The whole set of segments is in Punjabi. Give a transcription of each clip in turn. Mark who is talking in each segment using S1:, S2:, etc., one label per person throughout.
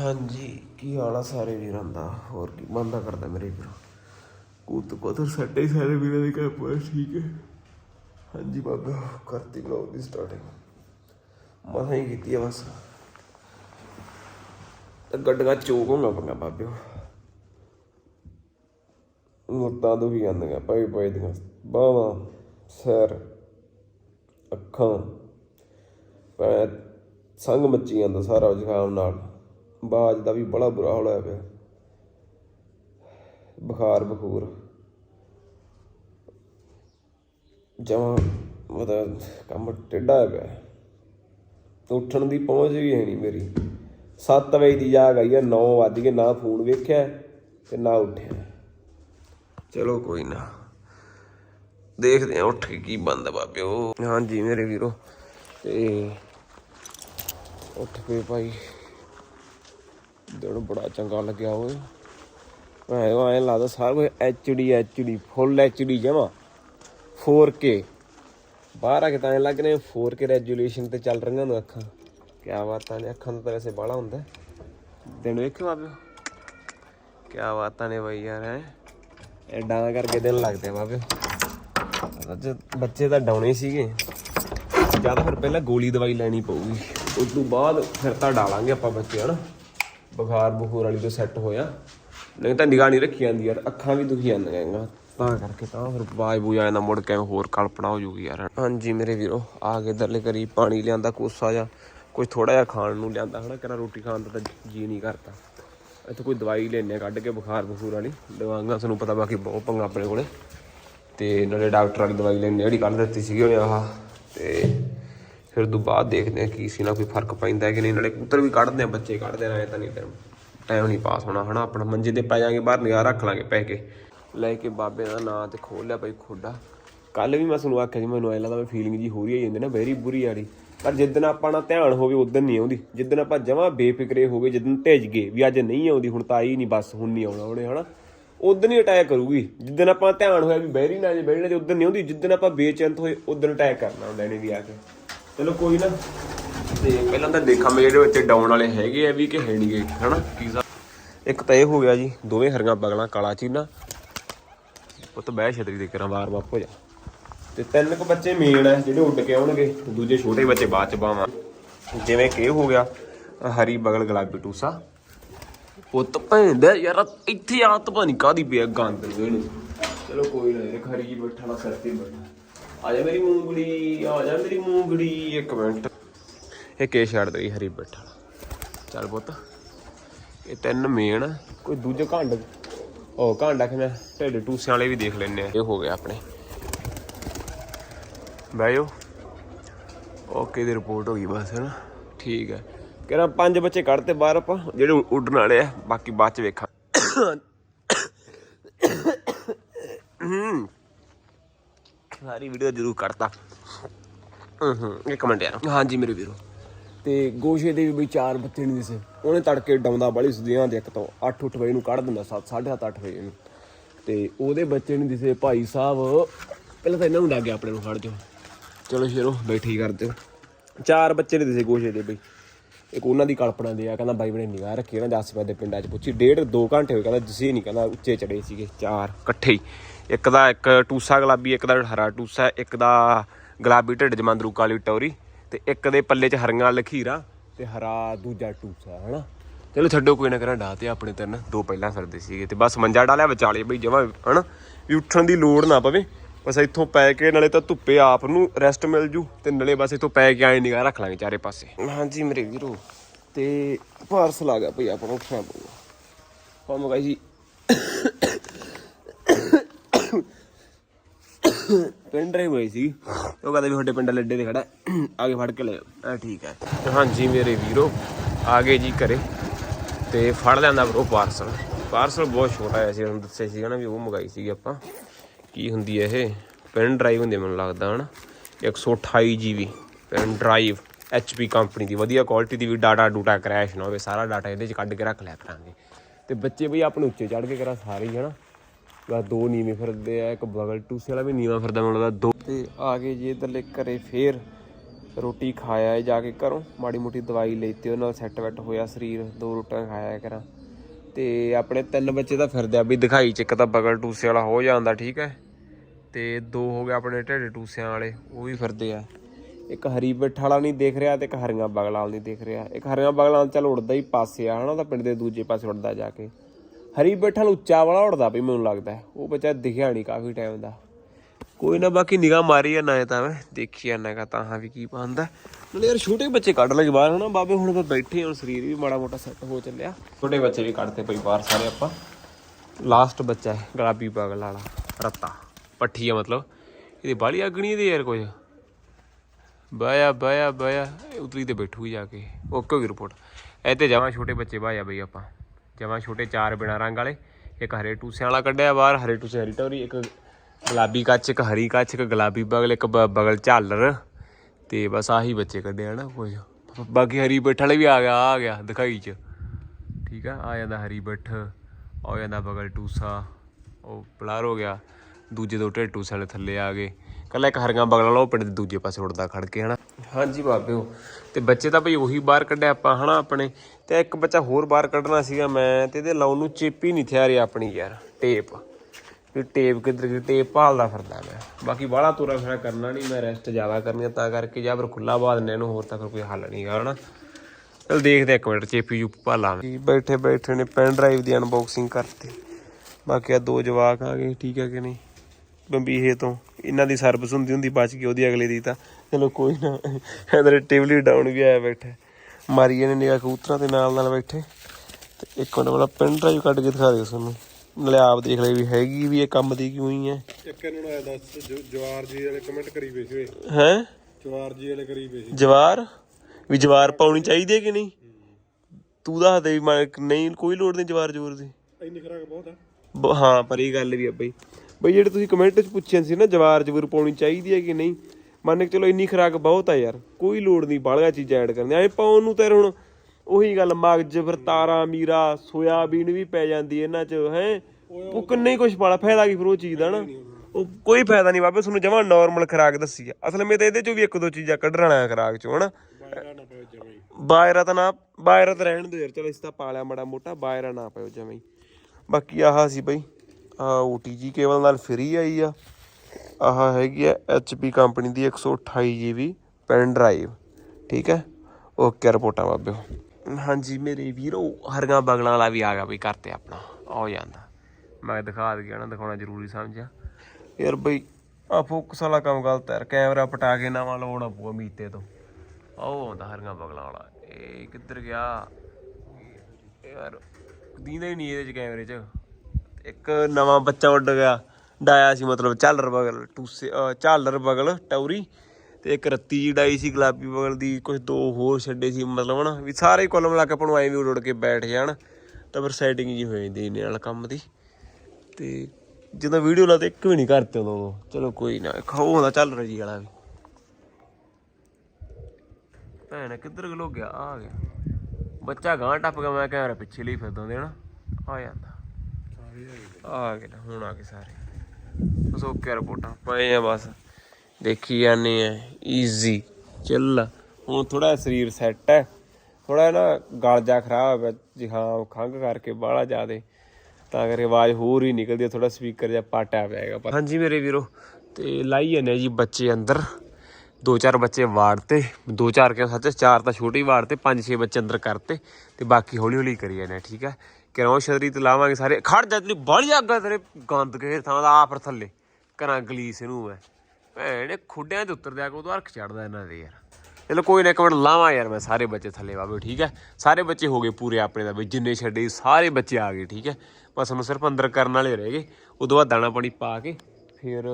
S1: ਹਾਂਜੀ, ਕੀ ਹਾਲ ਆ ਸਾਰੇ ਵੀਰਾਂ ਦਾ? ਹੋਰ ਕੀ? ਬੰਦਾ ਕਰਦਾ ਮੇਰੇ ਵੀਰ ਕੂਤ ਕੋਤਰ ਸਾਡੇ ਸਾਰੇ ਵੀਰਾਂ ਦੇ ਘਰ ਪੂਰਾ ਠੀਕ ਹੈ? ਹਾਂਜੀ ਬਾਬਾ, ਕਰਤੀ ਵਲੌਗ ਦੀ ਸਟਾਰਟਿੰਗ ਮਸਾਂ ਹੀ ਕੀਤੀ ਆ ਬਸ। ਤੇ ਗੱਡੀਆਂ ਚੋਕ ਹੋਣਾ ਪੰਗਾ ਬਾਬਿਓ ਲੱਤਾਂ ਦੁਖੀ ਜਾਂਦੀਆਂ, ਪਾਈ ਪਾਈ ਦੀਆਂ। ਬਾਹਾਂ, ਸਿਰ, ਅੱਖਾਂ। ਪੈ ਸੰਗ ਮੱਚੀ ਜਾਂਦਾ ਸਾਰਾ ਜ਼ੁਕਾਮ ਨਾਲ। ਬਾਜ ਦਾ ਵੀ ਬੜਾ ਬੁਰਾ ਹਾਲ ਹੋਇਆ ਪਿਆ। ਬੁਖਾਰ ਬਖੂਰ। ਜਮਾ ਮਤਲਬ ਕੰਮ ਟੇਢਾ ਹੋਇਆ ਪਿਆ। ਉੱਠਣ ਦੀ ਪਹੁੰਚ ਵੀ ਹੈ ਨਹੀਂ ਮੇਰੀ। 7 ਵਜੇ ਦੀ ਜਾਗ ਆਈ ਹੈ 9 ਵੱਜ ਕੇ ਨਾ ਫੋਨ ਵੇਖਿਆ ਤੇ ਨਾ ਉੱਠਿਆ। ਚਲੋ ਕੋਈ ਨਾ। ਦੇਖਦੇ ਆ ਉੱਠ ਕੇ ਕੀ ਬੰਦਾ ਬਾਬਿਓ। ਹਾਂਜੀ ਮੇਰੇ ਵੀਰੋ, ਤੇ ਉੱਠ ਕੇ ਭਾਈ ਦਿਨ ਬੜਾ ਚੰਗਾ ਲੱਗਿਆ ਓਏ। ਮੈਂ ਐਂ ਲੱਗਦਾ ਸਾਰਾ ਕੁਝ ਐਚਡੀ ਐਚਡੀ ਫੁੱਲ ਐਚਡੀ ਜਮਾ। 4K ਬਾਹਰ ਆ ਕੇ ਤਾਂ ਐਂ ਲੱਗ ਰਿਹਾ 4K ਰੈਜੂਲੇਸ਼ਨ ਤੇ ਚੱਲ ਰਹੀਆਂ ਨੇ ਅੱਖਾਂ। ਕਿਆ ਬਾਤਾਂ ਨੇ, ਅੱਖਾਂ ਨੂੰ ਤਾਂ ਵੈਸੇ ਬਾਹਲਾ ਹੁੰਦਾ ਦਿਨ ਵੇਖਿਓ ਆਪਿਓ ਕਿਆ ਬਾਤਾਂ ਨੇ ਬਈ ਯਾਰ, ਹੈ। ਐਡਾਂ ਕਰਕੇ ਦਿਨ ਲੱਗਦੇ ਆ ਬਾਬਿਓ ਅੱਜ ਬੱਚੇ ਤਾਂ ਡਾਉਣੇ ਸੀਗੇ। ਜਾਂ ਤਾਂ ਫਿਰ ਪਹਿਲਾਂ ਗੋਲੀ ਦਵਾਈ ਲੈਣੀ ਪਊਗੀ। ਉਸ ਤੋਂ ਬਾਅਦ ਫਿਰ ਤਾਂ ਡਾਲਾਂਗੇ ਆਪਾਂ ਬੱਚੇ, ਹਨਾ। ਬੁਖਾਰ ਬਖੂਰ ਵਾਲੀ ਤੋਂ ਸੈੱਟ ਹੋਇਆ। ਨਹੀਂ ਤਾਂ ਨਿਗਾਹ ਨਹੀਂ ਰੱਖੀ ਜਾਂਦੀ ਯਾਰ, ਅੱਖਾਂ ਵੀ ਦੁਖੀ ਜਾਂਦੀਆਂ ਹੈਗੀਆਂ। ਤਾਂ ਕਰਕੇ ਤਾਂ ਫਿਰ ਬਾਜ ਬੂਜ ਆ ਜਾਂਦਾ, ਮੁੜ ਕੇ ਹੋਰ ਕਲਪਨਾ ਹੋ ਜੂਗੀ ਯਾਰ। ਹਾਂਜੀ ਮੇਰੇ ਵੀਰੋ, ਆ ਕੇ ਇਧਰਲੇ ਕਰੀ ਪਾਣੀ ਲਿਆਂਦਾ ਕੋਸਾ ਜਾਂ ਕੁਝ ਥੋੜਾ ਜਿਹਾ ਖਾਣ ਨੂੰ ਲਿਆਂਦਾ ਹਨਾ ਕਿਹੜਾ ਰੋਟੀ ਖਾਣ ਦਾ ਤਾਂ ਜੀ ਨਹੀਂ ਕਰਦਾ। ਇੱਥੇ ਕੋਈ ਦਵਾਈ ਲੈਣੇ ਕੱਢ ਕੇ ਬੁਖਾਰ ਬਖੂਰ ਵਾਲੀ ਦਵਾਈਆਂ ਤੁਹਾਨੂੰ ਪਤਾ ਬਾਕੀ ਬਹੁਤ ਪੰਗਾ ਆਪਣੇ ਕੋਲੇ। ਤੇ ਨਾਲੇ ਡਾਕਟਰ ਵਾਲੀ ਦਵਾਈ ਲੈਣੇ ਜਿਹੜੀ ਕੱਢ ਦਿੱਤੀ ਸੀਗੀ ਉਹਨੇ ਆਹ, ਤੇ ਫਿਰ ਤੋਂ ਬਾਅਦ ਦੇਖਦੇ ਆ ਕੀ ਸੀ, ਨਾ ਕੋਈ ਫ਼ਰਕ ਪੈਂਦਾ ਹੈ ਕਿ ਨਹੀਂ। ਨਾਲੇ ਕਬੂਤਰ ਵੀ ਕੱਢਦੇ ਆ ਬੱਚੇ ਕੱਢਦੇ ਰਹੇ ਤਾਂ ਨਹੀਂ ਟਾਈਮ ਨਹੀਂ ਪਾਸ ਹੋਣਾ, ਹਨਾ? ਆਪਣਾ ਮੰਜੇ ਤੇ ਪੈ ਜਾਾਂਗੇ ਬਾਹਰ ਨਿਗਾਹ ਰੱਖ ਲਾਂਗੇ ਪੈ ਕੇ। ਲੈ ਕੇ ਬਾਬੇ ਦਾ ਨਾਂ ਤੇ ਖੋਲ ਲਿਆ ਭਾਈ ਖੋਡਾ। ਕੱਲ ਵੀ ਮੈਂ ਤੁਹਾਨੂੰ ਆਖਿਆ ਜੀ ਮੈਨੂੰ ਐ ਲੱਗਦਾ ਮੈਂ ਫੀਲਿੰਗ ਜੀ ਹੋ ਰਹੀ ਹੈ ਜਾਂਦੀ ਨਾ ਬੈਰੀ ਬੁਰੀ ਵਾਲੀ। ਪਰ ਜਿੱਦਣ ਆਪਾਂ ਨਾ ਧਿਆਨ ਹੋਵੇ ਉਦੋਂ ਨਹੀਂ ਆਉਂਦੀ। ਜਿੱਦਣ ਆਪਾਂ ਜਮਾ ਬੇਫਿਕਰੇ ਹੋ ਗਏ ਜਿੱਦਣ ਭਿੱਜ ਗਏ ਵੀ ਅੱਜ ਨਹੀਂ ਆਉਂਦੀ, ਹੁਣ ਤਾਂ ਆਈ ਨਹੀਂ ਬਸ ਹੁਣ ਨਹੀਂ ਆਉਣਾ ਉਹਨੇ, ਹਨਾ? ਉਦੋਂ ਹੀ ਅਟੈਕ ਕਰੂਗੀ। ਜਿੱਦਣ ਆਪਾਂ ਧਿਆਨ ਹੋਇਆ ਵੀ ਬਹਿਰੀ ਨਾ, ਜੇ ਬੈਠਣੇ ਤੇ ਉਦੋਂ ਨਹੀਂ ਆਉਂਦੀ ਜਿੱਦਣ ਆਪਾਂ ਬੇਚੈਨਤ ਹੋਏ ਉਦੋਂ ਅਟੈਕ ਕਰਨਾ ਹੁੰਦਾ ਇਹਨੇ ਵੀ ਆ ਕੇ। ਚਲੋ ਕੋਈ ਨਾ। ਤੇ ਪਹਿਲਾਂ ਤਾਂ ਦੇਖਾਂ ਮੇਰੇ ਵਿੱਚ ਡਾਊਨ ਵਾਲੇ ਹੈਗੇ ਆ ਵੀ ਕਿ ਹੈ ਨਹੀਂਗੇ ਹਨਾ? ਕੀ ਇੱਕ ਤਾਂ ਇਹ ਹੋ ਗਿਆ ਜੀ, ਦੋਵੇਂ ਹਰੀਆਂ ਬਗਲਾਂ, ਕਾਲਾ ਚੀਨਾ। ਪੁੱਤ ਬਹਿ ਛਤਰੀ ਦੇ ਕਰਾਂ, ਵਾਰ ਵਾਪ ਹੋ ਜਾ। ਤੇ ਤਿੰਨ ਕੁ ਬੱਚੇ ਮੇਨ ਆ, ਜਿਹੜੇ ਉੱਡ ਕੇ ਆਉਣਗੇ, ਦੂਜੇ ਛੋਟੇ ਬੱਚੇ ਬਾਅਦ ਚ ਬਾਵਾਂ ਜਿਵੇਂ ਕਿ ਇਹ ਹੋ ਗਿਆ, ਹਰੀ ਬਗਲ ਗੁਲਾਬੀ ਟੂਸਾ। ਪੁੱਤ ਭੈਂਦਾ ਯਾਰ, ਇੱਥੇ ਆਤ ਪਾਣੀ ਕਾਦੀ ਪਿਆ ਗੰਦ ਇਹਨੂੰ ਚਲੋ ਕੋਈ ਨਾ ਇਹ ਖਰੀ ਜੀ ਬੈਠਾ ਨਾ ਸਿਰ ਤੇ ਬੈਠਾ। ਆ ਜਾ ਮੇਰੀ ਮੂੰਗੜੀ ਆ ਜਾ ਮੇਰੀ ਮੂੰਗੜੀ ਇੱਕ ਮਿੰਟ। ਇਹ ਕੇ ਛੱਡ ਦੇ ਹਰੀ ਬੈਠਾ। ਚੱਲ ਪੁੱਤ, ਇਹ ਤਿੰਨ ਮੇਨ ਕੋਈ ਦੂਜੇ ਘੰਡ ਉਹ ਘੰਡਾ ਕਿ ਮੈਂ ਢੇਡੇ ਟੂਸਿਆਂ ਵਾਲੇ ਵੀ ਦੇਖ ਲੈਣੇ ਆ। ਇਹ ਹੋ ਗਿਆ ਆਪਣੇ। ਬਾਇਓ ਓਕੇ ਦੀ ਰਿਪੋਰਟ ਹੋ ਗਈ ਬਸ ਹੈ ਨਾ ਠੀਕ ਹੈ ਕਹਿੰਦਾ ਪੰਜ ਬੱਚੇ ਕੱਢਤੇ ਬਾਹਰ ਆਪਾਂ, ਜਿਹੜੇ ਉੱਡਣ ਵਾਲੇ ਆ, ਬਾਕੀ ਬਾਅਦ ਚ ਵੇਖਾਂ। ਹੂੰ। ਸਾਰੀ ਵੀਡੀਓ ਜ਼ਰੂਰ ਕਰਤਾ ਹੂੰ ਇੱਕ ਮਿੰਟ ਯਾਰ। ਹਾਂਜੀ ਮੇਰੇ ਵੀਰੋ। ਤੇ ਗੋਸ਼ੇ ਦੇ ਵੀ ਬਈ ਚਾਰ ਬੱਚੇ ਨਹੀਂ ਦਿਸੇ ਉਹਨੇ ਤੜਕੇ ਡਾਉਂਦਾ ਬੜੀ ਸੁਧੀਆਂ ਦੇ ਇੱਕ ਤੋਂ। 8-8 ਵਜੇ ਨੂੰ ਕੱਢ ਦਿੰਦਾ 7 8:30 ਅੱਠ ਵਜੇ ਨੂੰ। ਤੇ ਉਹਦੇ ਬੱਚੇ ਨਹੀਂ ਦਿਸੇ ਭਾਈ ਸਾਹਿਬ ਪਹਿਲਾਂ ਤਾਂ ਇਹਨਾਂ ਨੂੰ ਲੱਗ ਗਿਆ ਆਪਣੇ ਨੂੰ ਫੜ ਜੋ ਚਲੋ ਸ਼ੇਰੋ ਬੈਠੀ ਕਰ ਦਿਓ ਚਾਰ ਬੱਚੇ ਨੇ ਦਿਸੇ ਗੋਸ਼ੇ ਦੇ ਬਈ। ਇੱਕ ਉਹਨਾਂ ਦੀ ਕਲਪਨਾ ਦੇ ਆ, ਕਹਿੰਦਾ ਬਾਈ ਬਣੇ ਨਿਗਾਹ ਰੱਖੀ ਇਹਨਾਂ ਦੇ ਆਸ-ਪਾਸ ਦੇ ਪਿੰਡਾਂ 'ਚ ਪੁੱਛੀ, ਡੇਢ ਦੋ ਘੰਟੇ ਹੋਏ, ਕਹਿੰਦਾ ਦਿਸੇ ਨਹੀਂ ਕਹਿੰਦਾ ਉੱਚੇ ਚੜੇ ਸੀਗੇ, ਚਾਰ ਇਕੱਠੇ ਹੀ। ਇੱਕ ਦਾ ਇੱਕ ਟੂਸਾ ਗੁਲਾਬੀ, ਇੱਕ ਦਾ ਹਰਾ ਟੂਸਾ, ਇੱਕ ਦਾ ਗੁਲਾਬੀ ਢਿੱਡ ਜਮੰਦਰੂ ਕਾਲੀ ਟੌਰੀ ਤੇ ਇੱਕ ਦੇ ਪੱਲੇ 'ਚ ਹਰੀਆਂ ਲਖੀਰਾ ਤੇ ਹਰਾ ਦੂਜਾ ਟੂਸਾ, ਹਨਾ? ਚਲੋ ਛੱਡੋ, ਕੋਈ ਨਾ ਕਰਾਂ ਡਾ ਤੇ ਆਪਣੇ ਤਿੰਨ, ਦੋ ਪਹਿਲਾਂ ਫਿਰਦੇ ਸੀਗੇ ਤੇ ਬਸ ਮੰਜਾ ਡਾਲਿਆ ਵਿਚਾਲੇ ਬਈ ਜਮਾ, ਹਨਾ? ਵੀ ਉੱਠਣ ਦੀ ਲੋੜ ਨਾ ਪਵੇ। ਬਸ ਇੱਥੋਂ ਪੈ ਕੇ ਨਾਲੇ ਤਾਂ ਧੁੱਪੇ ਆਪ ਨੂੰ ਰੈਸਟ ਮਿਲ ਜੂ ਤੇ ਨਾਲੇ ਬਸ ਇੱਥੋਂ ਪੈ ਕੇ ਆਏ ਨਿਗਾਹ ਰੱਖ ਲਾਂਗੇ ਚਾਰੇ ਪਾਸੇ। ਹਾਂਜੀ ਮੇਰੇ ਵੀਰੋ ਤੇ ਪਾਰਸਲ ਆ ਗਿਆ ਭਈ ਆਪਾਂ ਨੂੰ ਉੱਠਣਾ ਪਊਗਾ ਕੰਮ ਗਾਈ ਜੀ ਪਿੰਡ ਰੇ ਹੋਈ ਸੀ। ਉਹ ਕਹਿੰਦਾ ਵੀ ਤੁਹਾਡੇ ਪਿੰਡ ਲੱਡੇ ਤੇ ਖੜਾ ਆ ਕੇ ਫੜ ਕੇ ਲੈ ਆ ਠੀਕ ਹੈ। ਤੇ ਹਾਂਜੀ ਮੇਰੇ ਵੀਰੋ ਆ ਗਏ ਜੀ ਘਰੇ ਤੇ ਫੜ ਲਿਆਂਦਾ ਬਰੋ ਪਾਰਸਲ ਪਾਰਸਲ ਬਹੁਤ ਛੋਟਾ ਹੈ ਸੀ ਤੁਹਾਨੂੰ ਦੱਸਿਆ ਸੀਗਾ ਨਾ ਵੀ ਉਹ ਮੰਗਾਈ ਸੀਗੀ ਆਪਾਂ। ਕੀ ਹੁੰਦੀ ਹੈ ਇਹ? ਪੈਨ ਡਰਾਈਵ ਹੁੰਦੀ ਹੈ ਮੈਨੂੰ ਲੱਗਦਾ, ਹਨਾ? 128 GB pen drive HP company ਦੀ। ਵਧੀਆ ਕੁਆਲਿਟੀ ਦੀ ਵੀ ਡਾਟਾ ਡੂਟਾ ਕ੍ਰੈਸ਼ ਨਾ ਹੋਵੇ, ਸਾਰਾ ਡਾਟਾ ਇਹਦੇ ਚ ਕੱਢ ਕੇ ਰੱਖ ਲਿਆ ਕਰਾਂਗੇ। ਤੇ ਬੱਚੇ ਬਈ ਆਪਣੇ ਉੱਚੇ ਚੜ ਕੇ ਕਰਾ ਸਾਰੇ ਹੀ, ਹਨਾ? ਬਸ ਦੋ ਨੀਵੇਂ ਫਿਰਦੇ ਆ, ਇੱਕ ਬਗਲ ਟੂਸੇ ਵਾਲਾ ਵੀ ਨੀਵਾ ਫਿਰਦਾ, ਮੈਨੂੰ ਲੱਗਦਾ ਦੋ। ਤੇ ਆ ਕੇ ਜੇ ਇਧਰਲੇ ਘਰੇ ਫੇਰ ਰੋਟੀ ਖਾਇਆ ਏ ਜਾ ਕੇ ਘਰੋਂ। ਮਾੜੀ ਮੋਟੀ ਦਵਾਈ ਲਈ ਤੇ ਉਹਦੇ ਨਾਲ ਸੈੱਟ ਵੈਟ ਹੋਇਆ ਸਰੀਰ, ਦੋ ਰੋਟੀਆਂ ਖਾਇਆ ਕਰਾਂ। ਤੇ ਆਪਣੇ ਤਿੰਨ ਬੱਚੇ ਤਾਂ ਫਿਰਦੇ ਆ, ਵੀ ਦਿਖਾਈ ਚ ਇੱਕ ਤਾਂ ਬਗਲ ਟੂਸੇ ਵਾਲਾ ਹੋ ਜਾਂਦਾ, ਠੀਕ ਹੈ? ਤੇ ਦੋ ਹੋ ਗਏ ਆਪਣੇ ਢਿੱਡ ਟੂਸਿਆਂ ਵਾਲੇ, ਉਹ ਵੀ ਫਿਰਦੇ ਆ। ਇੱਕ ਹਰੀ ਬਿੱਠ ਵਾਲਾ ਨਹੀਂ ਦੇਖ ਰਿਹਾ ਤੇ ਇੱਕ ਹਰੀਆਂ ਬਗਲਾਂ ਵਾਲਾ ਨਹੀਂ ਦੇਖ ਰਿਹਾ। ਇੱਕ ਹਰੀਆਂ ਬਗਲਾਂ ਵਾਲਾ ਚੱਲ ਉੜਦਾ ਹੀ ਪਾਸੇ ਆ, ਹਨਾ, ਤਾਂ ਪਿੰਡ ਦੇ ਦੂਜੇ ਪਾਸੇ ਉੜਦਾ ਜਾ ਕੇ। ਹਰੀ ਬਿੱਠ ਵਾਲਾ ਉੱਚਾ ਵਾਲਾ ਉੜਦਾ ਵੀ, ਮੈਨੂੰ ਲੱਗਦਾ। ਉਹ ਬੱਚਾ ਦਿਖਿਆ ਨਹੀਂ ਕਾਫੀ ਟਾਈਮ ਦਾ। ਕੋਈ ਨਾ ਬਾਕੀ ਨਿਗਾਹ ਮਾਰੀ ਆ ਨਾ ਤਾਂ ਮੈਂ ਦੇਖੀ ਆ ਨਾ ਤਾਂ ਹਾਂ ਵੀ ਕੀ ਪਾਉਂਦਾ ਨਾਲੇ ਯਾਰ ਛੋਟੇ ਬੱਚੇ ਕੱਢ ਲਏ ਬਾਹਰ ਹਨਾ? ਬਾਬੇ ਹੁਣ ਆਪਾਂ ਬੈਠੇ ਹੁਣ ਸਰੀਰ ਵੀ ਮਾੜਾ ਮੋਟਾ ਸੈੱਟ ਹੋ ਚੱਲਿਆ। ਛੋਟੇ ਬੱਚੇ ਵੀ ਕੱਢਤੇ ਪਈ ਬਾਹਰ ਸਾਰੇ ਆਪਾਂ। ਲਾਸਟ ਬੱਚਾ ਹੈ ਗੁਲਾਬੀ ਪਾਗਲ ਵਾਲਾ ਰੱਤਾ, ਪੱਠੀ ਆ ਮਤਲਬ। ਇਹਦੀ ਬਾਲੀ ਅਗਣੀ ਇਹਦੇ ਯਾਰ ਕੁਝ? ਬਾਇਆ ਬਾਇਆ ਬਾਇਆ ਉਤਰੀ ਤੇ ਬੈਠੂਗੀ ਜਾ ਕੇ। ਓਕੇ ਹੋ ਗਈ ਰਿਪੋਰਟ ਇਹ ਤੇ ਜਾਵਾਂ ਛੋਟੇ ਬੱਚੇ ਬਾਇਆ ਬਈ ਆਪਾਂ। ਜਮਾਂ ਛੋਟੇ ਚਾਰ ਬਿਨਾ ਰੰਗ ਵਾਲੇ, ਇੱਕ ਹਰੇ ਟੂਸਿਆਂ ਵਾਲਾ ਕੱਢਿਆ ਬਾਹਰ, ਹਰੇ ਟੂਸੇ ਹਰੀ ਟੌਰੀ, ਇੱਕ ਗੁਲਾਬੀ ਕੱਚ ਇੱਕ ਹਰੀ ਕੱਚ ਇੱਕ ਗੁਲਾਬੀ ਬਗਲ ਇੱਕ ਬਗਲ ਝਾਲਰ। ਤੇ ਬਸ ਆਹੀ ਬੱਚੇ ਕੱਢੇ ਹਨਾ ਕੁਝ। ਬਾਕੀ ਹਰੀ ਬੱਠ ਵਾਲੇ ਵੀ ਆ ਗਿਆ ਆ ਗਿਆ ਦਿਖਾਈ ਚ। ਠੀਕ ਆ ਆ ਜਾਂਦਾ ਹਰੀ ਬੱਠ ਆ ਜਾਂਦਾ ਬਗਲ ਟੂਸਾ ਉਹ ਪਲਾਰ ਹੋ ਗਿਆ। ਦੂਜੇ ਦੋ ਢੇਡ ਟੂਸੇ ਵਾਲੇ ਥੱਲੇ ਆ ਗਏ। ਕੱਲਾ ਇੱਕ ਹਰੀਆਂ ਬਗਲ ਵਾਲਾ ਉਹ ਪਿੰਡ ਦੇ ਦੂਜੇ ਪਾਸੇ ਉੜਦਾ ਖੜ ਕੇ ਹਨਾ। ਹਾਂਜੀ ਬਾਬਿਓ। ਤੇ ਬੱਚੇ ਤਾਂ ਭਈ ਉਹੀ ਬਾਹਰ ਕੱਢਿਆ ਆਪਾਂ ਹਨਾ ਆਪਣੇ। ਤੇ ਇੱਕ ਬੱਚਾ ਹੋਰ ਬਾਹਰ ਕੱਢਣਾ ਸੀਗਾ ਮੈਂ ਤੇ ਇਹਦੇ ਲਾਉਣ ਨੂੰ ਚੇਪੀ ਨਹੀਂ ਥਿਆ ਰਹੀ ਆਪਣੀ ਯਾਰ ਟੇਪ। ਵੀ ਟੇਪ ਕਿੱਧਰ ਕਿ ਟੇਪ ਭਾਲਦਾ ਫਿਰਦਾ ਮੈਂ। ਬਾਕੀ ਬਾਹਲਾ ਤੁਰਾ ਫਿਰਾ ਕਰਨਾ ਨਹੀਂ ਮੈਂ ਰੈਸਟ ਜ਼ਿਆਦਾ ਕਰਨੀ ਆ, ਤਾਂ ਕਰਕੇ ਜਾਂ ਫਿਰ ਖੁੱਲਾ ਬਾਦ ਨੇ ਇਹਨੂੰ ਹੋਰ ਤਾਂ ਕੋਈ ਹੱਲ ਨਹੀਂ ਗਾ, ਹਨਾ। ਚਲ ਦੇਖਦੇ ਇੱਕ ਮਿੰਟ ਚੇਪੀ ਜੂ ਭਾਲਾਂ ਬੈਠੇ ਬੈਠੇ ਨੇ ਪੈਨ ਡਰਾਈਵ ਦੀ ਅਨਬਾਕਸਿੰਗ ਕਰਤੀ। ਬਾਕੀ ਆ ਦੋ ਜਵਾਕ ਆ ਗਏ, ਠੀਕ ਹੈ ਕਿ ਨਹੀਂ? ਬੰਬੀਹੇ ਤੋਂ। ਇਹਨਾਂ ਦੀ ਸਰਵਿਸ ਹੁੰਦੀ ਹੁੰਦੀ ਬਚ ਗਈ, ਉਹਦੀ ਅਗਲੇ ਦੀ ਤਾਂ। ਚਲੋ ਕੋਈ ਨਾ ਇਧਰ ਟਿਵਲੀ ਡਾਊਨ ਵੀ ਆਇਆ ਬੈਠਾ ਮਾਰੀ ਇਹਨੇ ਨਿਗਾ ਕਬੂਤਰਾਂ ਦੇ ਨਾਲ ਨਾਲ ਬੈਠੇ। ਤੇ ਇੱਕ ਮਿੰਟ ਵਾਲਾ ਪੈਨ ਡਰਾਈਵ ਕੱਢ ਕੇ ਦਿਖਾ ਦਿਓ ਸਾਨੂੰ। ਨਾਲੇ ਆਪ ਦੇਖ ਲੈ ਵੀ ਹੈਗੀ ਵੀ ਇਹ ਕੰਮ ਦੀ ਕਿਉਂ ਹੀ ਹੈ।
S2: ਇੱਕ ਇਹਨਾਂ ਨੂੰ ਆਇਆ ਦੱਸ ਜ- ਜਵਾਰ ਜੀ ਵਾਲੇ ਕਮੈਂਟ ਕਰੀ ਪਏ ਸੀ। ਓਏ
S1: ਹੈ?
S2: ਜਵਾਰ ਜੀ ਵਾਲੇ ਕਰੀ ਪਏ ਸੀ।
S1: ਜਵਾਰ? ਵੀ ਜਵਾਰ ਪਾਉਣੀ ਚਾਹੀਦੀ ਹੈ ਕਿ ਨਹੀਂ? ਤੂੰ ਦੱਸ ਦੇ ਵੀ ਮੈਂ ਨਹੀਂ ਕੋਈ ਲੋੜ ਨਹੀਂ ਜਵਾਰ ਜੋਰ ਦੀ।
S2: ਇੰਨੀ ਖਰਾਕ ਬਹੁਤ ਆ।
S1: ਬ- ਹਾਂ ਪਰ ਇਹ ਗੱਲ ਵੀ ਆ ਬਈ। ਬਈ ਜਿਹੜੇ ਤੁਸੀਂ ਕਮੈਂਟ 'ਚ ਪੁੱਛਿਆ ਸੀ ਨਾ ਜਵਾਰ ਜਵੂਰ ਪਾਉਣੀ ਚਾਹੀਦੀ ਹੈ ਕਿ ਨਹੀਂ? ਮੰਨ ਕੇ ਚਲੋ ਇੰਨੀ ਖਰਾਕ ਬਹੁਤ ਆ ਯਾਰ ਕੋਈ ਲੋੜ ਨਹੀਂ ਬਾਲੀਆਂ ਚੀਜ਼ਾਂ ਐਡ ਕਰਨੀਆਂ। ਐ ਪਾਉਣ ਨੂੰ ਤਾਂ ਯਾਰ ਹੁਣ ਉਹੀ ਗੱਲ ਮਗਜ ਫਿਰ ਤਾਰਾ ਮੀਰਾ ਸੋਇਆਬੀਨ ਵੀ ਪੈ ਜਾਂਦੀ ਇਹਨਾਂ 'ਚ ਹੈ? ਉਹ ਕਿੰਨੇ ਕੁਝ ਪਾਲਾ ਫਾਇਦਾ ਕੀ ਫਿਰ ਉਹ ਚੀਜ਼ ਦਾ ਨਾ? ਉਹ ਕੋਈ ਫਾਇਦਾ ਨਹੀਂ ਬਾਬੇ ਤੁਹਾਨੂੰ ਜਮਾ ਨਾਰਮਲ ਖਰਾਕ ਦੱਸੀ ਆ। ਅਸਲ ਵਿੱਚ ਤਾਂ ਇਹਦੇ 'ਚੋਂ ਵੀ ਇੱਕ ਦੋ ਚੀਜ਼ਾਂ ਕੱਢਣ ਖਰਾਕ 'ਚੋਂ ਹਨਾ?
S2: ਬਾਇਰਾ
S1: ਤਾਂ ਨਾ ਬਾਇਰਾ ਤਾਂ ਰਹਿਣ ਦਿਓ ਯਾਰ ਚਲੋ ਇਸ ਤਾਂ ਪਾਲਿਆ ਮੜਾ ਮੋਟਾ ਬਾਇਰਾ ਨਾ ਪਿਓ ਜਵੇਂ ਹੀ। ਬਾਕੀ ਆਹ ਸੀ ਬਈ ਆ OTG ਕੇਬਲ ਨਾਲ ਫ੍ਰੀ ਆਈ ਆ। ਆਹ ਹੈਗੀ ਆ HP ਕੰਪਨੀ ਦੀ 128 GB ਪੈਨ ਡਰਾਈਵ ਠੀਕ ਹੈ? ਓਕੇ ਰਿਪੋਰਟਾਂ ਬਾਬਿਓ ਹਾਂਜੀ, ਮੇਰੇ ਵੀਰੋ, ਹਰੀਆਂ ਬਗਲਾਂ ਵਾਲਾ ਵੀ ਆ ਗਿਆ ਬਈ ਕਰਤੇ ਆਪਣਾ। ਆ ਜਾਂਦਾ। ਮੈਂ ਦਿਖਾ ਦੇ ਗਿਆ ਨਾ, ਦਿਖਾਉਣਾ ਜ਼ਰੂਰੀ ਸਮਝਿਆ। ਯਾਰ ਬਈ ਆ ਫੋਕਸ ਵਾਲਾ ਕੰਮ ਗਲਤ ਹੈ। ਯਾਰ, ਕੈਮਰਾ ਪਟਾ ਕੇ ਨਵਾਂ ਲਵਾਉਣਾ ਪਊਗਾ ਮੀਤੇ ਤੋਂ। ਉਹ ਆਉਂਦਾ ਹਰੀਆਂ ਬਗਲਾਂ ਵਾਲਾ। ਇਹ ਕਿੱਧਰ ਗਿਆ? ਯਾਰ, ਦੀਂਦਾ ਹੀ ਨਹੀਂ ਇਹਦੇ ਚ ਕੈਮਰੇ 'ਚ। ਇੱਕ ਨਵਾਂ ਬੱਚਾ ਉੱਡ ਗਿਆ। ਡਾਇਆ ਸੀ ਮਤਲਬ ਝਾਲਰ ਬਗਲ, ਟੂਸੇ ਝਾਲਰ ਬਗਲ, ਟੌਰੀ। ਤੇ ਇੱਕ ਰੱਤੀ ਜੀ ਡਾਈ ਸੀ ਗੁਲਾਬੀ ਬਗਲ ਦੀ ਕੁਝ ਦੋ ਹੋਰ ਛੱਡੇ ਸੀ, ਮਤਲਬ ਹਨਾ, ਵੀ ਸਾਰੇ ਕੁੱਲ ਮਿਲਾ ਕੇ ਆਪਾਂ ਨੂੰ ਐਂ ਵੀ ਉੱਡ ਉੱਡ ਕੇ ਬੈਠ ਜਾਣ। ਤਾਂ ਫਿਰ ਸੈਟਿੰਗ ਜੀ ਹੋ ਜਾਂਦੀ ਇਹਨੇ ਨਾਲ ਕੰਮ ਦੀ। ਤੇ ਜਦੋਂ ਵੀਡੀਓ ਲਾ ਤੇ ਇੱਕ ਵੀ ਨਹੀਂ ਕਰਤੇ ਉਦੋਂ ਚਲੋ ਕੋਈ ਨਾ ਖਾਓ ਹੁੰਦਾ, ਚੱਲ ਰਹੀ ਵਾਲਾ ਵੀ। ਭੈਣ, ਕਿੱਧਰ ਗਲੋ ਗਿਆ? ਆ ਗਿਆ। ਬੱਚਾ ਗਾਂ ਟੱਪ ਗਿਆ, ਮੈਂ ਕੈਮਰਾ ਪਿੱਛੇ ਲਈ ਫਿਰਦਾ ਹੁੰਦੇ ਨਾ ਆ ਜਾਂਦਾ। ਆ ਗਏ ਹੁਣ ਆ ਗਏ ਸਾਰੇ। ਬਸ ਓਕੇ ਰਿਪੋਰਟਾਂ, ਪਏ ਆ ਬਸ। ਦੇਖੀ ਜਾਂਦੇ ਆ। ਈਜ਼ੀ ਚੱਲ ਹੁਣ ਥੋੜਾ ਸਰੀਰ ਸੈੱਟ ਹੈ। ਥੋੜਾ ਨਾ ਗਲ ਜਾ ਖਰਾਬ ਹੈ। ਜੀ ਹਾਂ ਖੰਘ ਕਰਕੇ ਬਾਹਲਾ ਜ਼ਿਆਦੇ। ਤਾਂ ਕਰਕੇ ਆਵਾਜ਼ ਹੋਰ ਹੀ ਨਿਕਲਦੀ ਹੈ। ਥੋੜਾ ਸਪੀਕਰ ਜਿਹਾ ਪਾਟਿਆ ਪਿਆਗਾ ਪਰ ਹਾਂਜੀ ਮੇਰੇ ਵੀਰੋ ਤੇ ਲਾਈ ਜਾਂਦੇ ਜੀ ਬੱਚੇ ਅੰਦਰ। ਦੋ ਚਾਰ ਬੱਚੇ ਵਾਰਡ ਤੇ ਦੋ ਚਾਰ ਕਿਉਂ ਸੱਚ? ਚਾਰ ਤਾਂ ਛੋਟੀ ਵਾਰਡ ਤੇ ਪੰਜ ਛੇ ਬੱਚੇ ਅੰਦਰ ਕਰਤੇ। ਤੇ ਬਾਕੀ ਹੌਲੀ ਹੌਲੀ ਕਰੀ ਜਾਂਦੇ ਠੀਕ ਹੈ? ਕਿਰੋਂ ਸ਼ਦਰੀ ਤੇ ਲਾਵਾਂਗੇ ਸਾਰੇ। ਖੜ ਜਾ ਤੇਰੀ ਬੜੀ ਅੱਗਾ ਤੇਰੇ। ਗੰਦ ਕੇ ਥਾਂ ਦਾ ਆ ਫਿਰ ਥੱਲੇ। ਕਰਾਂ ਗਲੀਸ ਇਹਨੂੰ ਮੈਂ। ਭੈਣੇ ਖੁੱਡਿਆਂ 'ਚ ਉਤਰ ਦਿਆ ਕੋ ਉਦੋਂ ਹਰਖ ਚੜਦਾ ਇਹਨਾਂ ਦੇ ਯਾਰ। ਚਲੋ ਕੋਈ ਨਾ, ਇੱਕ ਮਿੰਟ ਲਾਵਾਂ ਯਾਰ ਮੈਂ, ਸਾਰੇ ਬੱਚੇ ਥੱਲੇ ਬਾਬੇ ਠੀਕ ਹੈ? ਸਾਰੇ ਬੱਚੇ ਹੋ ਗਏ ਪੂਰੇ ਆਪਣੇ ਦਾ ਵੀ, ਜਿੰਨੇ ਛੱਡੇ, ਸਾਰੇ ਬੱਚੇ ਆ ਗਏ, ਠੀਕ ਹੈ? ਬਸ ਹੁਣ ਸਿਰਫ ਅੰਦਰ ਕਰਨ ਵਾਲੇ ਰਹਿ ਗਏ, ਉਦੋਂ ਬਾਅਦ ਦਾਣਾ ਪਾਣੀ ਪਾ ਕੇ ਫਿਰ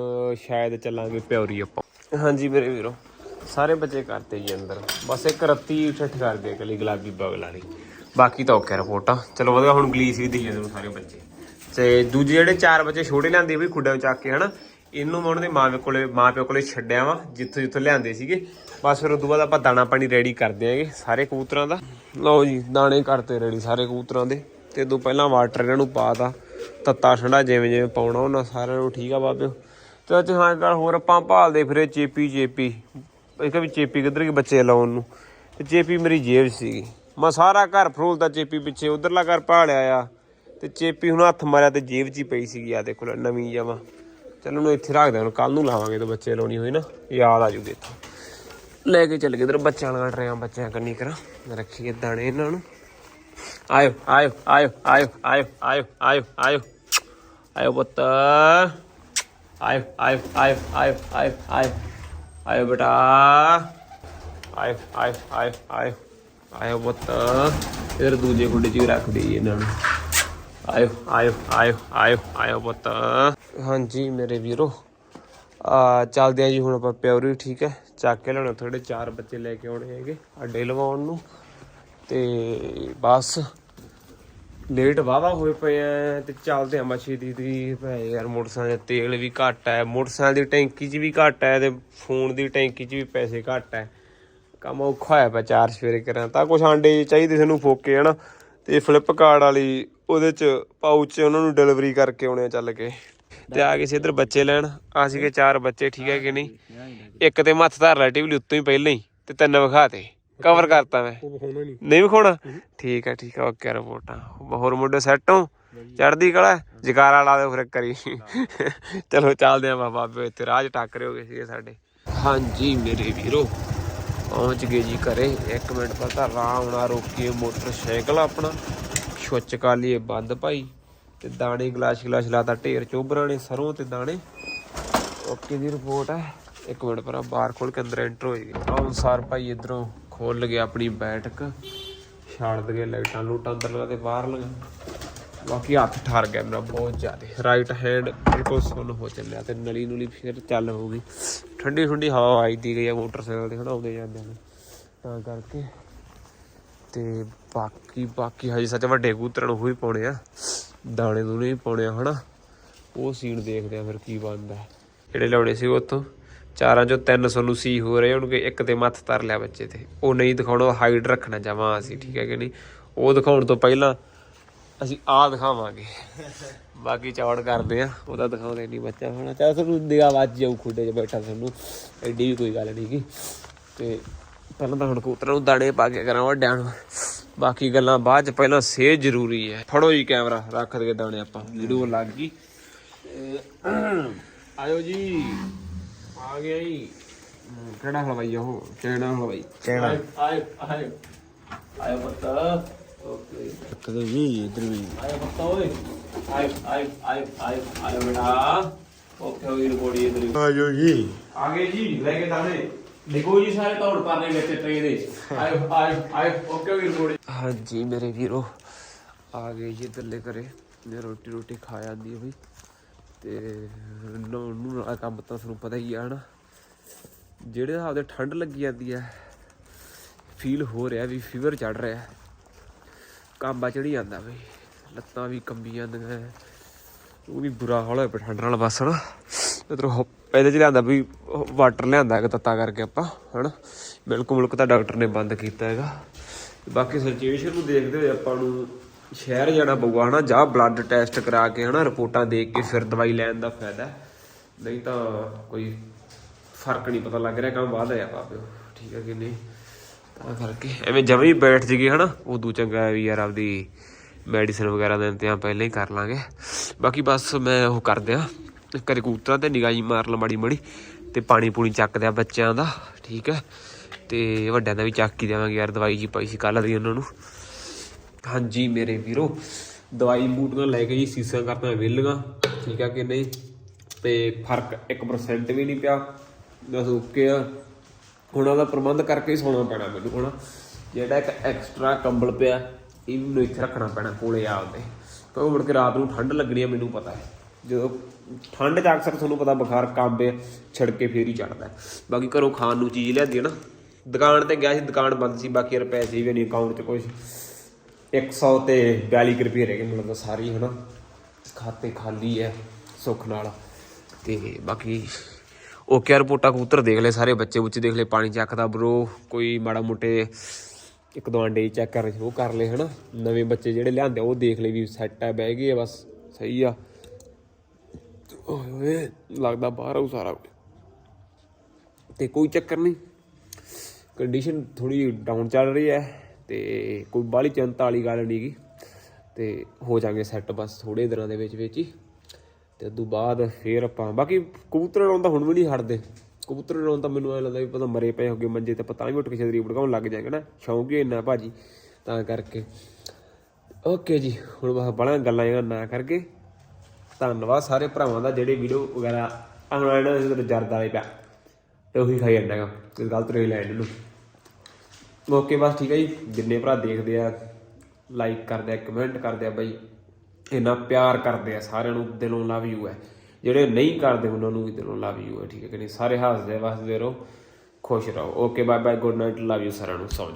S1: ਸ਼ਾਇਦ ਚੱਲਾਂਗੇ ਪਿਉਰੀ ਆਪਾਂ। ਹਾਂਜੀ ਮੇਰੇ ਵੀਰੋ, ਸਾਰੇ ਬੱਚੇ ਕਰਤੇ ਜੀ ਅੰਦਰ। ਬਸ ਇੱਕ ਰੱਤੀ ਠੱਠ ਕਰਦੇ ਇਕੱਲੀ ਗੁਲਾਬੀ ਬਗਲਾ ਵਾਲੀ ਬਾਕੀ ਤਾਂ ਓਕੇ ਰਿਪੋਰਟਾਂ। ਚਲੋ ਵਧੀਆ, ਹੁਣ ਗਲੀਸ ਵੀ ਦਈਏ ਤੁਹਾਨੂੰ ਸਾਰੇ ਬੱਚੇ। ਤੇ ਦੂਜੇ ਜਿਹੜੇ ਚਾਰ ਬੱਚੇ ਛੋਟੇ ਲਿਆਂਦੇ ਵੀ ਖੁੱਡਾਂ ਚੱਕ ਕੇ, ਹਨਾ? ਇਹਨੂੰ ਮੈਂ ਉਹਨਾਂ ਦੇ ਮਾਂ ਪਿਓ ਕੋਲੇ, ਮਾਂ ਪਿਓ ਕੋਲੇ ਛੱਡਿਆ ਵਾ, ਜਿੱਥੋਂ ਜਿੱਥੋਂ ਲਿਆਂਦੇ ਸੀਗੇ। ਬਸ ਫਿਰ ਉਦੋਂ ਬਾਅਦ ਆਪਾਂ ਦਾਣਾ ਪਾਣੀ ਰੈਡੀ ਕਰਦੇ ਆਂਗੇ ਸਾਰੇ ਕਬੂਤਰਾਂ ਦਾ। ਲਓ ਜੀ, ਦਾਣੇ ਕਰਤੇ ਰੈਡੀ ਸਾਰੇ ਕਬੂਤਰਾਂ ਦੇ। ਤੇ ਉਦੋਂ ਪਹਿਲਾਂ ਵਾਟਰ ਇਹਨਾਂ ਨੂੰ ਪਾਤਾ। ਤੱਤਾ ਠੰਡਾ ਜਿਵੇਂ ਜਿਵੇਂ ਪਾਉਣਾ ਉਹਨਾਂ ਸਾਰਿਆਂ ਨੂੰ, ਠੀਕ ਆ ਬਾਬਿਓ ਤੇ ਅੱਜ ਹਾਂ ਇੱਕ ਗੱਲ ਹੋਰ, ਆਪਾਂ ਭਾਲਦੇ ਫਿਰੇ ਚੇਪੀ ਚੇਪੀ। ਇਹ ਕਿਹਾ ਵੀ ਚੇਪੀ ਕਿੱਧਰ ਗਈ ਬੱਚੇ ਲਾਉਣ ਨੂੰ। ਤੇ ਚੇਪੀ ਮੇਰੀ ਜੇਬ 'ਚ ਸੀਗੀ। ਮੈਂ ਸਾਰਾ ਘਰ ਫਰੋਲਦਾ ਚੇਪੀ ਪਿੱਛੇ ਉਧਰਲਾ ਘਰ ਭਾਲਿਆ ਆ। ਤੇ ਚੇਪੀ ਹੁਣ ਹੱਥ ਮਾਰਿਆ ਤੇ ਜੇਬ 'ਚ ਹੀ ਪਈ ਸੀਗੀ ਆ, ਦੇਖੋ ਨਵੀਂ ਜਮਾ। ਚਲ ਉਹਨੂੰ ਇੱਥੇ ਰੱਖਦੇ ਹੁਣ ਕੱਲ ਨੂੰ ਲਾਵਾਂਗੇ ਤੇ ਬੱਚੇ ਲਾਉਣੀ ਹੋਈ ਨਾ ਯਾਦ ਆ ਜੂਗੀ ਇੱਥੋਂ ਲੈ ਕੇ ਚੱਲ ਗਏ ਇਧਰ ਬੱਚਿਆਂ ਨਾਲ ਟਰਿਆਂ ਬੱਚਿਆਂ ਕੰਨੀ ਕਰਾਂ ਰੱਖੀਏ ਦਾਣੇ ਇਹਨਾਂ ਨੂੰ ਆਇਓ ਆਇਓ ਆਇਓ ਆਇਓ ਆਇਓ ਆਇਓ ਆਇਓ ਆਇਓ ਆਇਓ ਪੁੱਤ ਆਇਓ ਆਇਓ ਆਇਓ ਆਇਓ ਆਇਓ ਆਇਓ ਆਇਓ ਬੇਟਾ ਆਇਓ ਆਇਓ ਆਇਓ ਆਇਓ ਆਇਓ ਪੁੱਤ ਇਧਰ ਦੂਜੇ ਖੁੱਡੇ 'ਚ ਰੱਖ ਦੇਈ ਇਹਨਾਂ ਨੂੰ ਆਇਓ ਆਇਓ ਆਇਓ ਆਇਓ ਆਇਓ ਪੁੱਤ ਹਾਂਜੀ ਮੇਰੇ ਵੀਰੋ। ਆ, ਚੱਲਦੇ ਆ ਜੀ, ਹੁਣ ਆਪਾਂ ਪਿਓਰੀ, ਠੀਕ ਹੈ? ਚੱਕ ਕੇ ਲਿਆਉਣੇ ਥੋੜੇ ਚਾਰ ਬੱਚੇ ਲੈ ਕੇ ਆਉਣੇ ਹੈਗੇ, ਅੱਡੇ ਲਵਾਉਣ ਨੂੰ। ਤੇ ਬਸ ਲੇਟ ਵਾਵਾ ਹੋਏ ਪਏ ਆ, ਤੇ ਚੱਲਦੇ ਆ ਮੱਛੀ ਦੀ ਦੀ ਭੈ ਯਾਰ, ਮੋਟਰਸਾਈਕਲ ਦਾ ਤੇਲ ਵੀ ਘੱਟ ਹੈ ਮੋਟਰਸਾਈਕਲ ਦੀ ਟੈਂਕੀ 'ਚ ਵੀ ਘੱਟ ਹੈ ਤੇ ਫੋਨ ਦੀ ਟੈਂਕੀ 'ਚ ਵੀ ਪੈਸੇ ਘੱਟ ਹੈ ਕੰਮ ਔਖਾ ਹੋਇਆ ਪਿਆ ਚਾਰ ਸਵੇਰੇ ਕਰਾਂ, ਤਾਂ ਕੁਛ ਆਂਡੇ ਚਾਹੀਦੇ ਸਾਨੂੰ ਫੋਕੇ, ਹਨਾ? ਤੇ ਫਲਿੱਪਕਾਰਟ ਵਾਲੀ, ਉਹਦੇ 'ਚ ਪਾਊਚ ਉਹਨਾਂ ਨੂੰ ਡਿਲੀਵਰੀ ਕਰਕੇ ਆਉਣੇ ਆ ਚੱਲ ਕੇ। ਤੇ ਆ ਗਏ ਸੀ ਇੱਧਰ ਬੱਚੇ ਲੈਣ। ਆ ਸੀਗੇ ਚਾਰ ਬੱਚੇ ਠੀਕ ਹੈ ਕਿ ਨਹੀਂ? ਇੱਕ ਤੇ ਮੱਥ ਧਰ ਰਿਲੇਟਿਵਲੀ ਉੱਤੋਂ ਹੀ ਪਹਿਲਾਂ ਹੀ ਤੇ ਤਿੰਨ ਵਿਖਾਤੇ। ਕਵਰ ਕਰਤਾ ਮੈਂ।
S2: ਨਹੀਂ।
S1: ਵਿਖਾਉਣਾ? ਠੀਕ ਹੈ ਠੀਕ ਹੈ ਓਕੇ ਰਿਪੋਰਟਾਂ ਹੋਰ ਮੁੰਡੇ ਸੈੱਟ ਹੋ? ਚੜਦੀ ਕਲਾ ਜਕਾਰਾ ਲਾ ਦਿਓ ਫਿਰ ਕਰੀ ਚਲੋ ਚੱਲਦੇ ਆ ਬਾਬਾ ਬਾਬੇ ਇੱਥੇ ਰਾਜ ਟੱਕਰੇ ਹੋ ਗਏ ਸੀਗੇ ਸਾਡੇ। ਹਾਂਜੀ ਮੇਰੇ ਵੀਰੋ ਪਹੁੰਚ ਗਏ ਜੀ ਘਰੇ। 1 ਮਿੰਟ ਪਤਾ ਆਰਾਮ ਨਾਲ ਰੋਕੀਏ ਮੋਟਰਸਾਈਕਲ ਆਪਣਾ। ਛੁੱਚ ਕਰ ਲਈਏ ਬੰਦ ਭਾਈ। ਤੇ ਦਾਣੇ ਗਲਾਸ ਗਲਾਸ ਲਾਤਾ, ਢੇਰ ਚੋਬਰਾਂ ਨੇ ਸਰੋਂ ਤੇ ਦਾਣੇ। ਓਕੇ ਦੀ ਰਿਪੋਰਟ ਹੈ। ਇੱਕ ਮਿੰਟ ਪਰ ਬਾਹਰ ਖੋਲ ਕੇ ਅੰਦਰ ਐਂਟਰ ਹੋ ਗਏ ਅਨਸਾਰ ਭਾਈ ਇਧਰੋਂ ਖੋਲ ਗਿਆ ਆਪਣੀ ਬੈਠਕ। ਛਾੜ ਦਗੇ ਲਾਈਟਾਂ, ਲੂਟਾਂ ਅੰਦਰ ਲਗਾ ਤੇ ਬਾਹਰ ਲਗਾ ਬਾਕੀ ਹੱਥ ਠਰ ਗਿਆ ਮੇਰਾ, ਬਹੁਤ ਜ਼ਿਆਦਾ। ਰਾਈਟ ਹੈਂਡ ਬਿਲਕੁਲ ਸੁੰਨ ਹੋ ਚੱਲਿਆ ਤੇ ਨਲੀ ਨੂਲੀ ਫਿਰ ਚੱਲ ਹੋ ਗਈ ਠੰਡੀ ਠੰਡੀ ਹਵਾ ਆਈ ਦੀ ਗਈ ਆ ਮੋਟਰਸਾਈਕਲ ਤੇ, ਖੜਾਉਂਦੇ ਜਾਂਦੇ ਨੇ। ਤਾਂ ਕਰਕੇ ਤੇ ਬਾਕੀ ਬਾਕੀ ਹਜੇ ਸੱਚ ਵੱਡੇ ਕੂਤਰਨ ਨੂੰ ਹੀ ਪਾਉਣੇ ਆ। ਦਾਣੇ ਦੂਣੇ ਵੀ ਪਾਉਣੇ ਆ, ਹਨਾ? ਉਹ ਸੀਨ ਦੇਖਦੇ ਆ ਫਿਰ ਕੀ ਬਣਦਾ। ਜਿਹੜੇ ਲਾਉਣੇ ਸੀ ਉੱਥੋਂ। ਚਾਰਾਂ ਚੋਂ ਤਿੰਨ ਸਾਨੂੰ ਸੀ ਹੋ ਰਹੇ ਹੁਣ ਇੱਕ ਤੇ ਮੱਥ ਤਰ ਲਿਆ ਬੱਚੇ ਤੇ। ਉਹ ਨਹੀਂ ਦਿਖਾਉਣਾ ਹਾਈਡ ਰੱਖਣਾ ਚਾਹਾਂ ਅਸੀਂ, ਠੀਕ ਹੈ ਕਿ ਨਹੀਂ? ਉਹ ਦਿਖਾਉਣ ਤੋਂ ਪਹਿਲਾਂ ਅਸੀਂ ਆ ਦਿਖਾਵਾਂਗੇ। ਬਾਕੀ ਚੌੜ ਕਰਦੇ ਆ ਉਹਦਾ ਦਿਖਾਉਂਦੇ ਨਹੀਂ ਬੱਚਾ। ਹੋਣਾ ਚਾਹ ਤੁਹਾਨੂੰ ਨਿਗਾਹ ਵੱਜ ਜਾਊ ਖੁੱਡੇ 'ਚ ਬੈਠਾ ਤੁਹਾਨੂੰ, ਐਡੀ ਵੀ ਕੋਈ ਗੱਲ ਨਹੀਂ ਗੀ। ਤੇ ਪਹਿਲਾਂ ਤਾਂ ਹੁਣ ਕਬੂਤਰਾਂ ਨੂੰ ਦਾਣੇ ਪਾ ਕੇ ਕਰਾਂ ਵੱਡਿਆਂ ਨੂੰ ਬਾਕੀ ਗੱਲਾਂ ਬਾਅਦ ਚ ਪਹਿਲਾਂ ਸੇਹ ਜ਼ਰੂਰੀ ਹੈ। ਫੜੋ ਜੀ ਕੈਮਰਾ ਰੱਖ ਦੇ ਦਾਣੇ ਆਪਾਂ। ਵੀਡੀਓ ਲੱਗ ਗਈ। ਆਇਓ ਜੀ। ਆ ਗਿਆ ਜੀ। ਕਿਹੜਾ ਹਲਵਾਈ ਉਹ? ਚੈਣਾ ਹਲਵਾਈ।
S3: ਚੈਣਾ।
S1: ਆਇਓ ਆਇਓ ਆਇਓ। ਬੱਤਾ ਓਕੇ।
S3: ਕਦੇ ਵੀ ਇਧਰ ਵੀ।
S1: ਆਇਓ ਬੱਤਾ ਓਏ। ਆਇਓ ਆਇਓ ਆਇਓ ਆਇਓ ਆਇਓ ਬੇਟਾ। ਓਕੇ ਹੋਈ ਰਿਪੋਰਟ ਇਧਰ
S3: ਆਜੋ ਜੀ।
S1: ਆ ਗਏ ਜੀ ਲੈ ਕੇ ਦਾਣੇ। ਲਿਖੋ ਜੀ ਸਾਰੇ ਤੌੜ ਪਰਨੇ ਵਿੱਚ ਟ੍ਰੇ ਦੇ ਆਇਓ ਆਇਓ ਆਇਓ ਓਕੇ ਵੀ ਰਿਪੋਰਟ ਹਾਂਜੀ ਮੇਰੇ ਵੀਰੋ, ਆ ਗਏ ਜੀ ਇੱਧਰਲੇ ਘਰੇ। ਮੈਂ ਰੋਟੀ ਰੋਟੀ ਖਾ ਜਾਂਦੀ ਹੋਈ ਤੇ ਨਹਾਉਣ ਨੂੰ ਨਾਲ ਕੰਮ ਤਾਂ ਤੁਹਾਨੂੰ ਪਤਾ ਹੀ ਆ, ਹਨਾ। ਜਿਹੜੇ ਹਿਸਾਬ ਦੇ ਠੰਡ ਲੱਗੀ ਜਾਂਦੀ ਹੈ ਫੀਲ ਹੋ ਰਿਹਾ ਵੀ ਫੀਵਰ ਚੜ ਰਿਹਾ। ਕਾਂਬਾ ਚੜੀ ਜਾਂਦਾ ਬਈ। ਲੱਤਾਂ ਵੀ ਕੰਬੀ ਜਾਂਦੀਆਂ। ਉਹ ਵੀ ਬੁਰਾ ਹਾਲ ਹੋਇਆ ਠੰਡ ਨਾਲ ਬਸ ਨਾ ਇਧਰੋਂ ਇਹਦੇ ਚ ਲਿਆਂਦਾ ਵੀ ਵਾਟਰ ਲਿਆਂਦਾ ਹੈਗਾ ਤੱਤਾ ਕਰਕੇ ਆਪਾਂ, ਹਨਾ? ਮਿਲਕ ਮੁਲਕ ਤਾਂ ਡਾਕਟਰ ਨੇ ਬੰਦ ਕੀਤਾ ਹੈਗਾ। ਬਾਕੀ ਸਿਚੁਏਸ਼ਨ ਨੂੰ ਦੇਖਦੇ ਹੋਏ ਆਪਾਂ ਨੂੰ ਸ਼ਹਿਰ ਜਾਣਾ ਪਊਗਾ, ਹਨਾ? ਜਾਂ ਬਲੱਡ ਟੈਸਟ ਕਰਾ ਕੇ, ਹਨਾ? ਰਿਪੋਰਟਾਂ ਦੇਖ ਕੇ ਫਿਰ ਦਵਾਈ ਲੈਣ ਦਾ ਫਾਇਦਾ ਨਹੀਂ ਤਾਂ ਕੋਈ ਫ਼ਰਕ ਨਹੀਂ ਪਤਾ ਲੱਗ ਰਿਹਾ, ਕੰਮ ਬਾਅਦ ਆਇਆ ਪਾਪਿਓ ਠੀਕ ਹੈ ਕਿ ਨਹੀਂ? ਤਾਂ ਕਰਕੇ ਐਵੇਂ ਜਮੇ ਹੀ ਬੈਠ ਜੀਗੇ ਹਨਾ? ਉਦੋਂ ਚੰਗਾ ਵੀ ਯਾਰ ਆਪਦੀ ਮੈਡੀਸਨ ਵਗੈਰਾ ਦਾ ਇੰਤਜ਼ਾਮ ਪਹਿਲਾਂ ਹੀ ਕਰ ਲਾਂਗੇ। ਬਾਕੀ ਬਸ ਮੈਂ ਉਹ ਕਰ ਦਿਆਂ ਕਦੇ ਕੂਤਰਾਂ ਤੇ ਨਿਗਾਹੀ ਮਾਰ ਲਾ ਮਾੜੀ ਮਾੜੀ ਤੇ ਪਾਣੀ ਪੂਣੀ ਚੱਕ ਦਿਆਂ ਬੱਚਿਆਂ ਦਾ, ਠੀਕ ਹੈ। ਤੇ ਵੱਡਿਆਂ ਦਾ ਵੀ ਚੱਕ ਹੀ ਦੇਵਾਂਗੇ ਯਾਰ, ਦਵਾਈ ਜੀ ਪਾਈ ਸੀ ਕੱਲ ਦੀ ਉਹਨਾਂ ਨੂੰ। ਹਾਂਜੀ ਮੇਰੇ ਵੀਰੋ, ਦਵਾਈ ਬੂਟੀਆਂ ਲੈ ਕੇ ਜੀ ਸੀਸਾਂ ਕਰਦਾ ਵਿਹਲੀਆਂ, ਠੀਕ ਆ ਕਿ ਨਹੀਂ? ਤੇ ਫ਼ਰਕ 1% ਵੀ ਨਹੀਂ ਪਿਆ, ਬਸ ਓਕੇ ਆ। ਹੁਣ ਉਹਦਾ ਪ੍ਰਬੰਧ ਕਰਕੇ ਹੀ ਸੌਣਾ ਪੈਣਾ ਮੈਨੂੰ ਹੁਣ। ਜਿਹੜਾ ਇੱਕ ਐਕਸਟਰਾ ਕੰਬਲ ਪਿਆ, ਇਹ ਵੀ ਮੈਨੂੰ ਇੱਥੇ ਰੱਖਣਾ ਪੈਣਾ ਕੋਲੇ ਆਪਦੇ। ਕਿਉਂਕਿ ਮੁੜ ਕੇ ਰਾਤ ਨੂੰ ਠੰਡ ਲੱਗਣੀ ਆ, ਮੈਨੂੰ ਪਤਾ ਹੈ। ਜਦੋਂ ਠੰਡ 'ਚ ਅਕਸਰ ਤੁਹਾਨੂੰ ਪਤਾ ਬੁਖਾਰ ਕਾਂਬੇ ਛੜਕੇ ਫੇਰ ਹੀ ਚੜਦਾ ਬਾਕੀ ਘਰੋਂ ਖਾਣ ਨੂੰ ਚੀਜ਼ ਲਿਆਂਦੀ ਹੈ ਨਾ, ਦੁਕਾਨ ਤੇ ਗਿਆ ਸੀ, ਦੁਕਾਨ ਬੰਦ ਸੀ, ਬਾਕੀ ਯਾਰ ਪੈਸੇ ਵੀ ਨਹੀਂ ਅਕਾਊਂਟ 'ਚ ਕੁਝ 100 ਤੇ 42 ਕੁ ਰੁਪਏ ਰਹਿ ਗਏ ਮੈਨੂੰ ਲੱਗਦਾ ਸਾਰੀ, ਹਨਾ। ਖਾਤੇ ਖਾਲੀ ਹੈ, ਸੁੱਖ ਨਾਲ। ਤੇ ਬਾਕੀ ਓਕੇ ਕਿਆ ਰਿਪੋਰਟਾਂ ਕਬੂਤਰ ਦੇਖ ਲੈ ਸਾਰੇ ਬੱਚੇ ਬੁੱਚੇ ਦੇਖ ਲੈ ਪਾਣੀ ਚੱਕਦਾ ਬਰੋ ਕੋਈ ਮਾੜਾ ਮੋਟੇ ਇੱਕ ਦੋ ਅੰਡੇ ਚੈੱਕ ਕਰ, ਉਹ ਕਰ ਲੈ ਹਨਾ। ਨਵੇਂ ਬੱਚੇ ਜਿਹੜੇ ਲਿਆਂਦੇ, ਉਹ ਦੇਖ ਲੈ ਵੀ ਸੈੱਟ ਆ ਬਹਿ ਗਏ ਆ, ਬਸ, ਸਹੀ ਆ। ਓਏ ਓਏ ਲੱਗਦਾ ਬਾਹਰ ਆਉ ਸਾਰਾ ਕੁਝ। ਤੇ ਕੋਈ ਚੱਕਰ ਨਹੀਂ। ਕੰਡੀਸ਼ਨ ਥੋੜੀ ਡਾਊਨ ਚੱਲ ਰਹੀ ਹੈ ਤੇ ਕੋਈ ਬਾਹਲੀ ਚਿੰਤਾ ਵਾਲੀ ਗੱਲ ਨਹੀਂਗੀ ਤੇ ਹੋ ਜਾਾਂਗੇ ਸੈੱਟ ਬਸ ਥੋੜੇ ਦਿਨਾਂ ਦੇ ਵਿੱਚ ਵਿੱਚ ਹੀ। ਤੇ ਉਦੋਂ ਬਾਅਦ ਫੇਰ ਆਪਾਂ ਬਾਕੀ ਕਬੂਤਰ ਲਾਉਣ ਤਾਂ ਹੁਣ ਵੀ ਨਹੀਂ ਹਟਦੇ। ਕਬੂਤਰ ਲਾਉਣ ਤਾਂ ਮੈਨੂੰ ਐ ਲੱਗਦਾ ਵੀ ਪਤਾ ਮਰੇ ਪਏ ਹੋਗੇ ਮੰਜੇ ਤੇ, ਪਤਾ ਵੀ ਉੱਠ ਕੇ ਛਤਰੀ ਭੜਕਾਉਣ ਲੱਗ ਜਾਏਗਾ ਨਾ। ਸ਼ੌਂਕ ਹੀ ਇੰਨਾ ਭਾਜੀ ਤਾਂ ਕਰਕੇ। ਓਕੇ ਜੀ, ਹੁਣ ਬਸ ਬੜਾ ਗੱਲਾਂ ਇਹਨਾਂ ਨਾ ਕਰਕੇ ਧੰਨਵਾਦ ਸਾਰੇ ਭਰਾਵਾਂ ਦਾ ਜਿਹੜੇ ਵੀਡੀਓ ਵਗੈਰਾ ਆਉਣ ਵਾਲੇ ਨੇ ਜਦੋਂ ਜਰਦਾ ਵਾਲੇ ਪਿਆ। ਤੇ ਉਹੀ ਖਾਈ ਜਾਂਦਾ ਗਾ ਕੋਈ ਗਲਤ ਨਹੀਂ ਲੈਣ ਇਹਨੂੰ ਓਕੇ, ਬਸ ਠੀਕ ਹੈ ਜੀ। ਜਿੰਨੇ ਭਰਾ ਦੇਖਦੇ ਆ ਲਾਈਕ ਕਰਦੇ ਆ ਕਮੈਂਟ ਕਰਦੇ ਆ ਬਾਈ। ਇੰਨਾ ਪਿਆਰ ਕਰਦੇ ਆ ਸਾਰਿਆਂ ਨੂੰ, ਦਿਲੋਂ ਲਵ ਯੂ ਹੈ ਜਿਹੜੇ ਨਹੀਂ ਕਰਦੇ, ਉਹਨਾਂ ਨੂੰ ਵੀ ਦਿਲੋਂ ਲਵ ਯੂ ਹੈ ਠੀਕ ਹੈ ਕਿ ਨਹੀਂ? ਸਾਰੇ ਹੱਸਦੇ, ਵਸਦੇ ਰਹੋ, ਖੁਸ਼ ਰਹੋ। Okay bye bye good night love you ਸਾਰਿਆਂ ਨੂੰ, ਸੌਂ ਜਾਓ